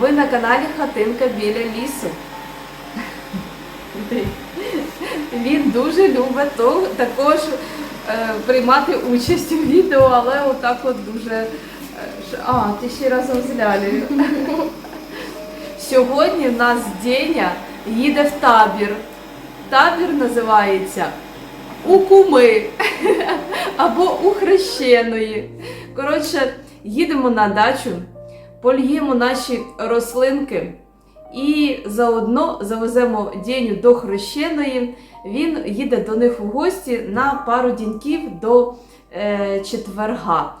Ви на каналі Хатинка біля лісу. Він дуже любить також е, приймати участь у відео, але отак от дуже. е, А, ти ще разом з Лялею. Сьогодні в нас Деня їде в табір. Табір називається У Куми або у Хрещеної. Коротше, їдемо на дачу, польємо наші рослинки і заодно завеземо Деню до Хрещеної. Він їде до них у гості на пару діньків до е, четверга.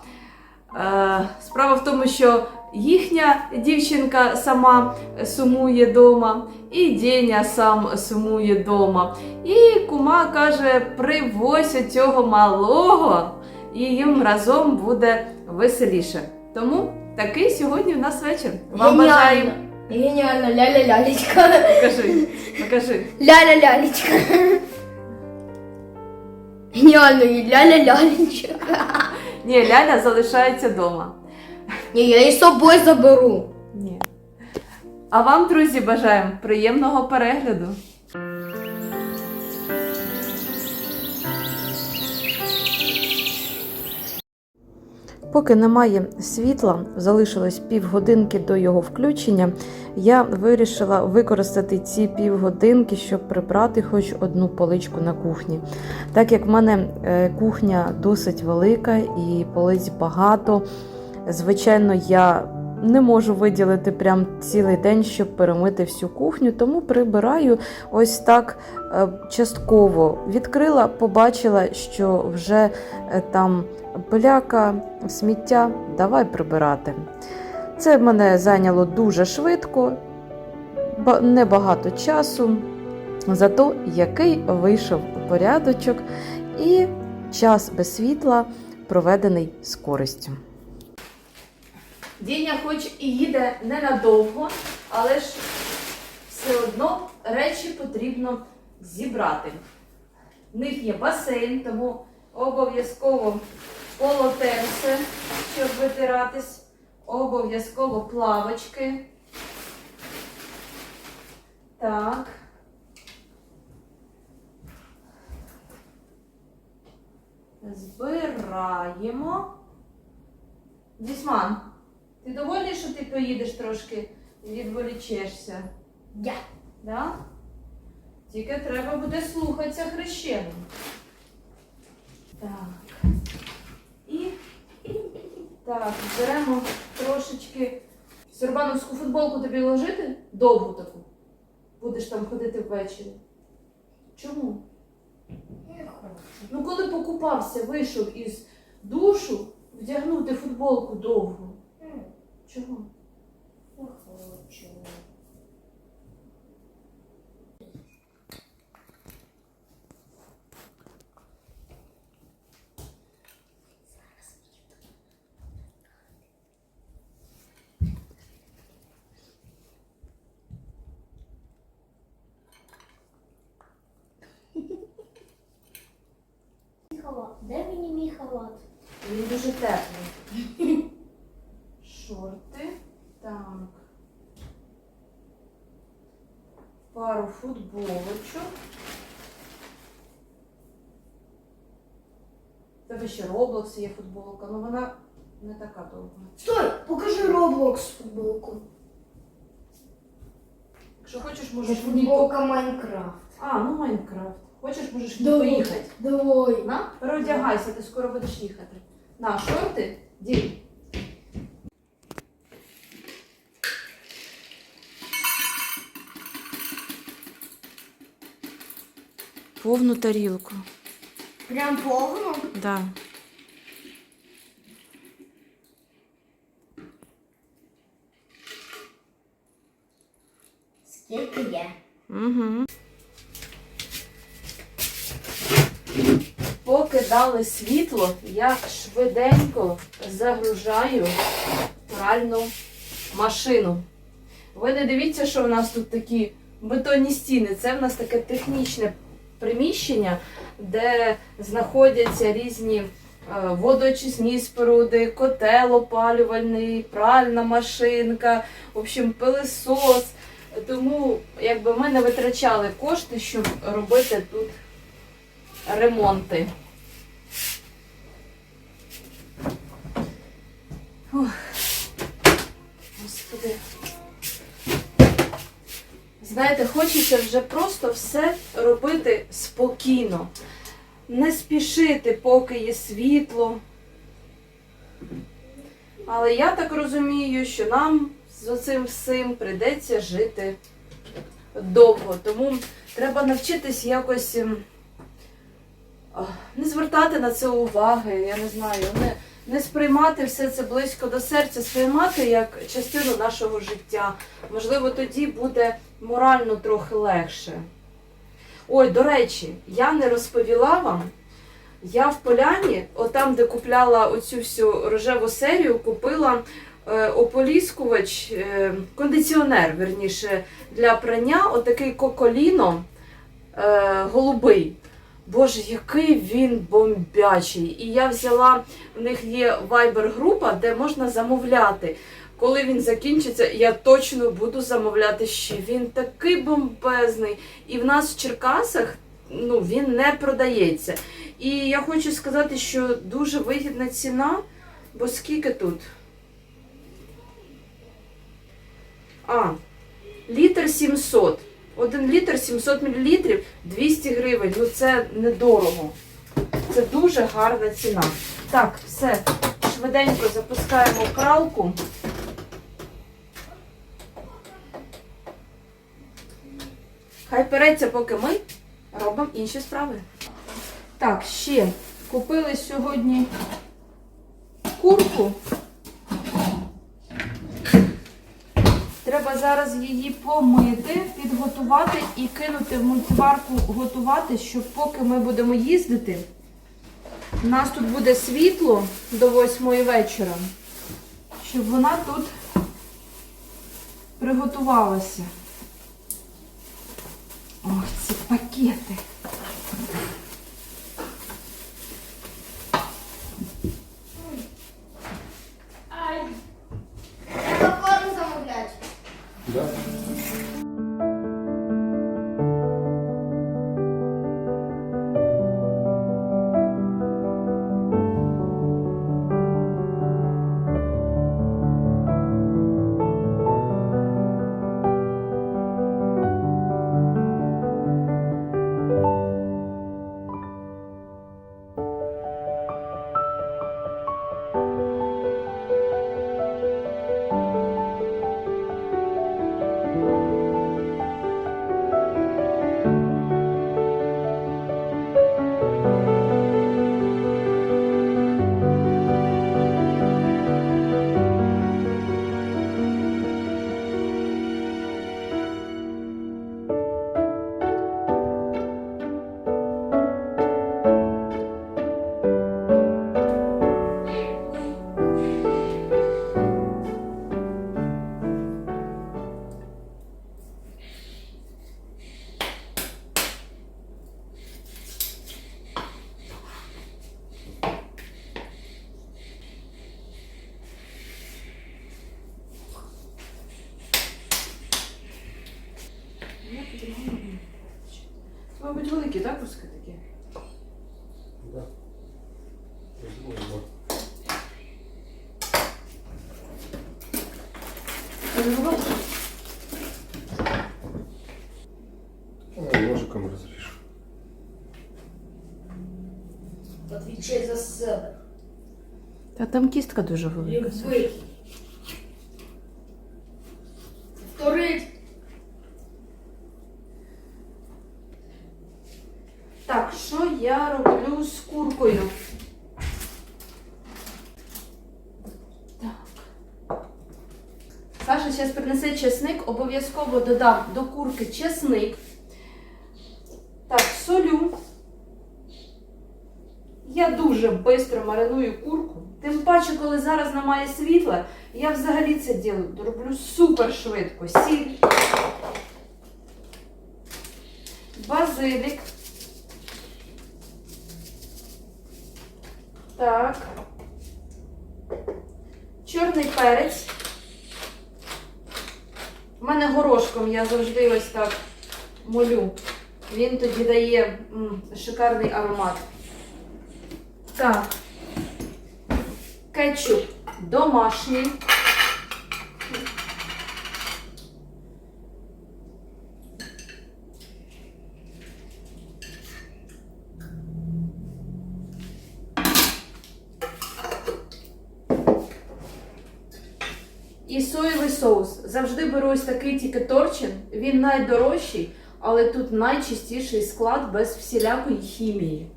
Е, справа в тому, що їхня дівчинка сама сумує вдома, і Деня сам сумує вдома. І кума каже: привозь цього малого, і їм разом буде веселіше. Тому такий сьогодні в нас вечір. Вам бажаємо. Гениально, ля-ля-лялечка. Покажи, покажи. Ля-ля-лялечка. Гениально, і ля-ля-лялечка. Ні, Ляля залишається вдома. Ні, я її з собою заберу. Ні. А вам, друзі, бажаємо приємного перегляду. Поки немає світла, залишилось півгодинки до його включення. Я вирішила використати ці півгодинки, щоб прибрати хоч одну поличку на кухні. Так як в мене е, кухня досить велика і полиць багато, звичайно, я не можу виділити прям цілий день, щоб перемити всю кухню, тому прибираю ось так е, частково. Відкрила, побачила, що вже е, там пиляка, сміття, давай прибирати. Це мене зайняло дуже швидко, небагато часу. Зато який вийшов порядочок і час без світла проведений з користю. Діня хоч і їде ненадовго, але ж все одно речі потрібно зібрати. В них є басейн, тому обов'язково полотенце, щоб витиратись, обов'язково плавочки. Так. Збираємо. Дісман, ти довольний, що ти поїдеш трошки і відволічешся? Я. Да? Тільки треба буде слухатися хрещену. Так. І так, беремо трошечки сербановську футболку тобі ложити довгу таку. Будеш там ходити ввечері. Чому? Ну, коли покупався, вийшов із душу, вдягнути футболку довгу. Чого? Не хочу. Де мені мій халат? Він дуже теплий. Шорти. Так. Пару футболочок. Тебе ще Roblox є футболка, але вона не така довга. Стой, покажи Roblox футболку. Якщо хочеш, Це можеш ній футболка Майнкрафт. А, ну Майнкрафт. Хочеш, можеш Давай. поїхати. Давай. На, переодягайся, ти скоро будеш їхати. На, шорти, дій. Повну тарілку. Прям повну? Да. Скільки є? Угу. Поки дали світло, я швиденько загружаю пральну машину. Ви не дивіться, що в нас тут такі бетонні стіни. Це в нас таке технічне приміщення, де знаходяться різні е, водоочисні споруди, котел опалювальний, пральна машинка, в общем, пилисос. Тому якби ми не витрачали кошти, щоб робити тут ремонти. Ух. Знаєте, хочеться вже просто все робити спокійно. Не спішити, поки є світло. Але я так розумію, що нам з цим всім прийдеться жити довго. Тому треба навчитись якось ем, не звертати на це уваги, я не знаю, не, не сприймати все це близько до серця, сприймати як частину нашого життя. Можливо, тоді буде морально трохи легше. Ой, до речі, я не розповіла вам. Я в поляні, отам, де купляла оцю всю рожеву серію, купила е, ополіскувач, е, кондиціонер, верніше, для прання, отакий коколіно е, голубий. Боже, який він бомбячий. І я взяла, в них є вайбер-група, де можна замовляти. Коли він закінчиться, я точно буду замовляти ще. Він такий бомбезний. І в нас в Черкасах ну, він не продається. І я хочу сказати, що дуже вигідна ціна, бо скільки тут? А, літр 700. Один літр 700 мл 200 гривень. Ну це недорого. Це дуже гарна ціна. Так, все. Швиденько запускаємо пралку. Хай переться, поки ми робимо інші справи. Так, ще купили сьогодні курку. Треба зараз її помити, підготувати і кинути в мультиварку готувати, щоб поки ми будемо їздити, у нас тут буде світло до 8 вечора, щоб вона тут приготувалася. Ох, ці пакети. Це, мабуть, великі, так, куски такі? Да. Я думаю, да. А, ножиком разрежу. Отвічай за себе. Та там кістка дуже велика. Любий. Так, що я роблю з куркою? Так. Саша зараз принесе чесник, обов'язково додам до курки чесник. Так, солю. Я дуже швидко мариную курку. Тим паче, коли зараз немає світла, я взагалі це діло роблю супер швидко. Сіль, базилік. Так. Чорний перець. У мене горошком я завжди ось так молю. Він тоді дає м, шикарний аромат. Так. Кетчуп домашній. І соєвий соус. Завжди беру ось такий тільки торчин. Він найдорожчий, але тут найчистіший склад без всілякої хімії.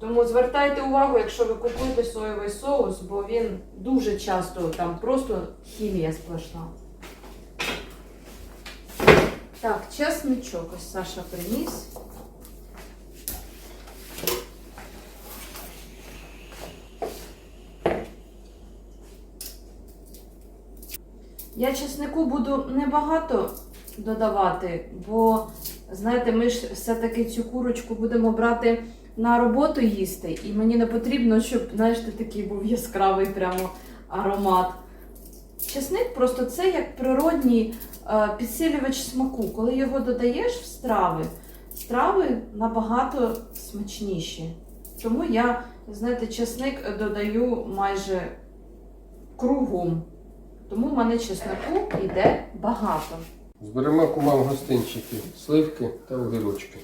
Тому звертайте увагу, якщо ви купуєте соєвий соус, бо він дуже часто там просто хімія сплошна. Так, чесничок ось Саша приніс. Я чеснику буду небагато додавати, бо, знаєте, ми ж все-таки цю курочку будемо брати на роботу їсти, і мені не потрібно, щоб, знаєте, такий був яскравий прямо аромат. Чесник просто це як природній е, підсилювач смаку. Коли його додаєш в страви, страви набагато смачніші. Тому я, знаєте, чесник додаю майже кругом. Тому в мене чеснику йде багато. Зберемо кумам гостинчики, сливки та огірочки.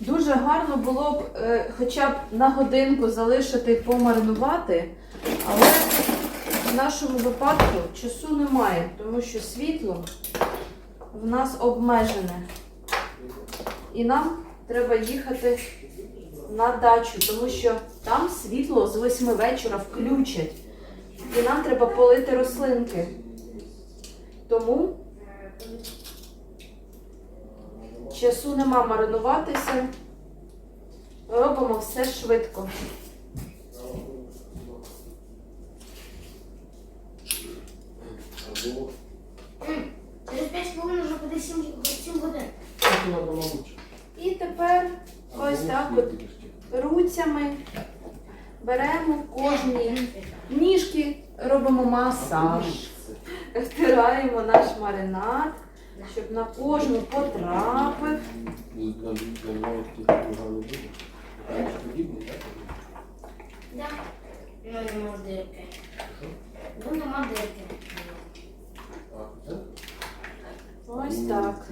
Дуже гарно було б е, хоча б на годинку залишити помаринувати, але в нашому випадку часу немає, тому що світло в нас обмежене. І нам треба їхати на дачу, тому що там світло з 8 вечора включать. І нам треба полити рослинки. Тому часу нема маринуватися. Робимо все швидко. Через 5 хвилин вже буде 7, 7 годин. Так треба, мабуть. І тепер ось так от руцями беремо кожні ніжки, робимо масаж, втираємо наш маринад, щоб на кожну потрапив. Да. Ну, нема дирки. Ну, нема дирки. Ось так.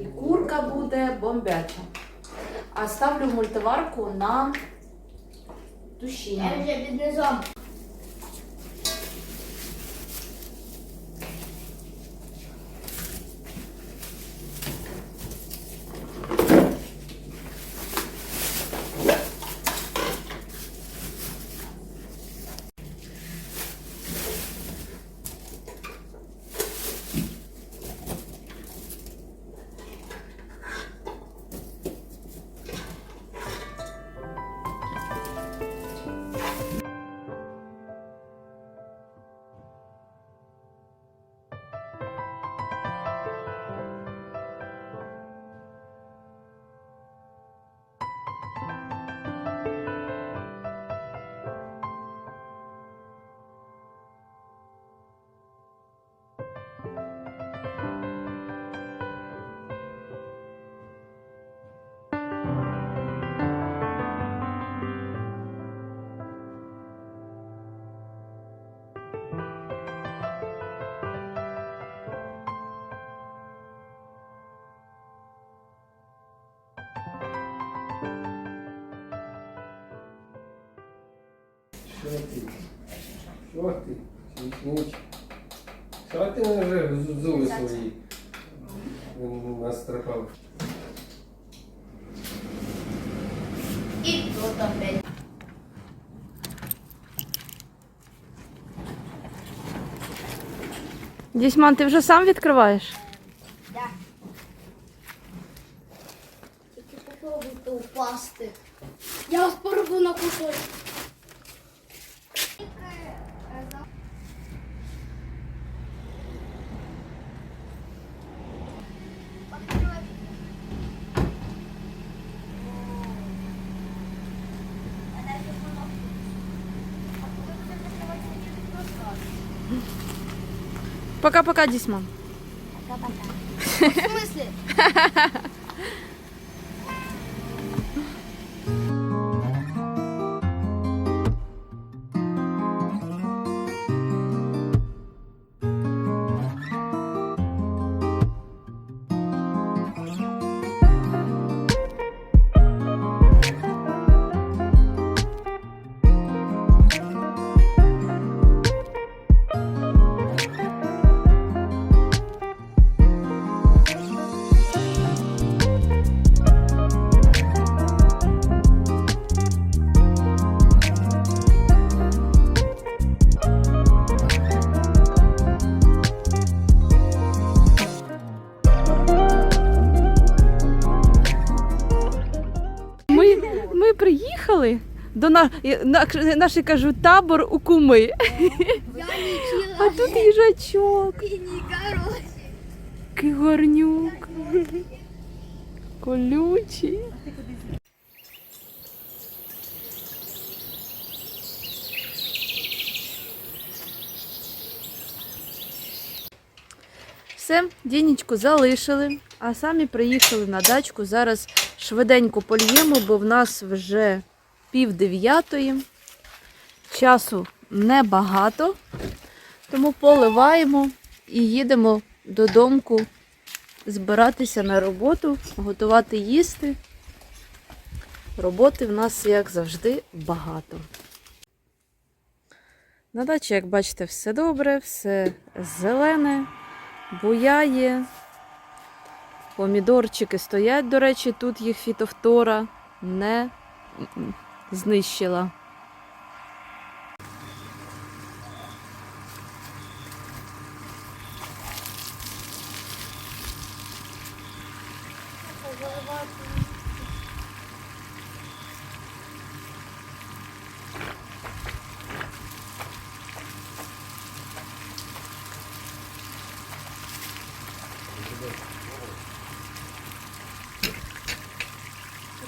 І курка буде бомбяча. А ставлю мультиварку на Я вже під низом. Що ти? Ніч. Що ти вже зуби свої настрапав? І тут опять. Дісьман, ти вже сам відкриваєш? Да. Тільки попробуйте упасти. Я вас порву на кусочки. Пока-пока, Дісман. В смысле? приїхали до на, на, наш кажу табор у куми. Я А тут їжачок. Кигорнюк. Колючий. Все, Дінічку залишили, а самі приїхали на дачку. Зараз швиденько польємо, бо в нас вже пів дев'ятої. Часу небагато, тому поливаємо і їдемо додому збиратися на роботу, готувати їсти. Роботи в нас, як завжди, багато. На дачі, як бачите, все добре, все зелене, буяє. Помідорчики стоять, до речі, тут їх фітофтора не знищила.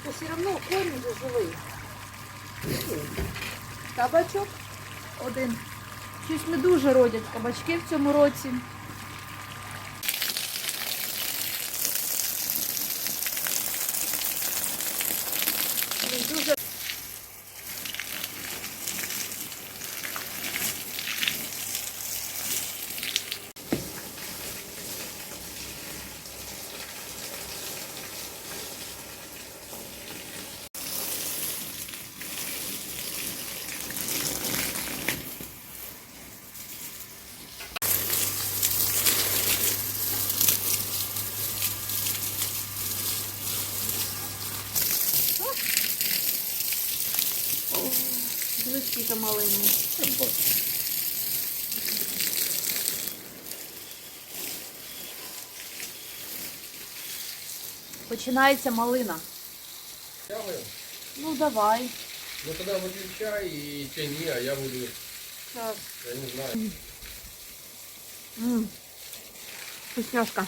Це все одно корінь же живий. Кабачок один. Щось не дуже родять кабачки в цьому році. Він дуже близькі малини. Починається малина. Тягуємо? Ну давай. Ну тоді виключай і тяни, а я буду, Так. я не знаю. Ммм. Вкусняшка.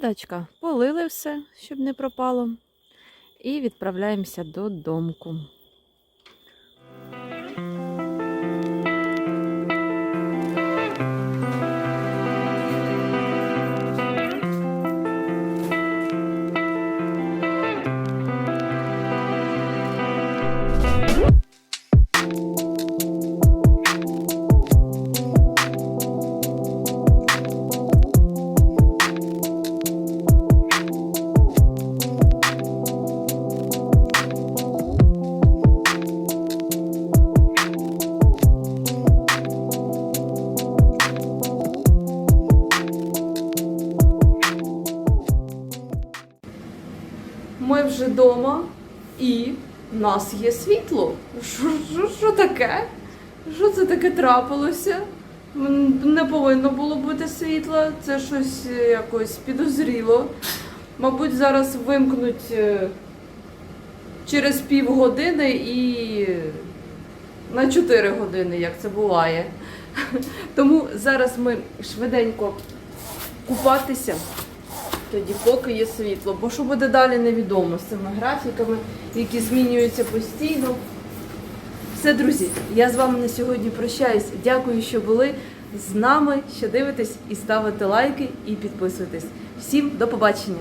Все, полили все, щоб не пропало. І відправляємося додомку. Що, таке? Що це таке трапилося? Не повинно було бути світла, це щось е, якось підозріло. мабуть, зараз вимкнуть е, через півгодини і на 4 години, як це буває. Тому зараз ми швиденько купатися, тоді поки є світло. Бо що буде далі, невідомо з цими графіками, які змінюються постійно. Все, друзі, я з вами на сьогодні прощаюсь. Дякую, що були з нами, що дивитесь і ставите лайки і підписуйтесь. Всім до побачення!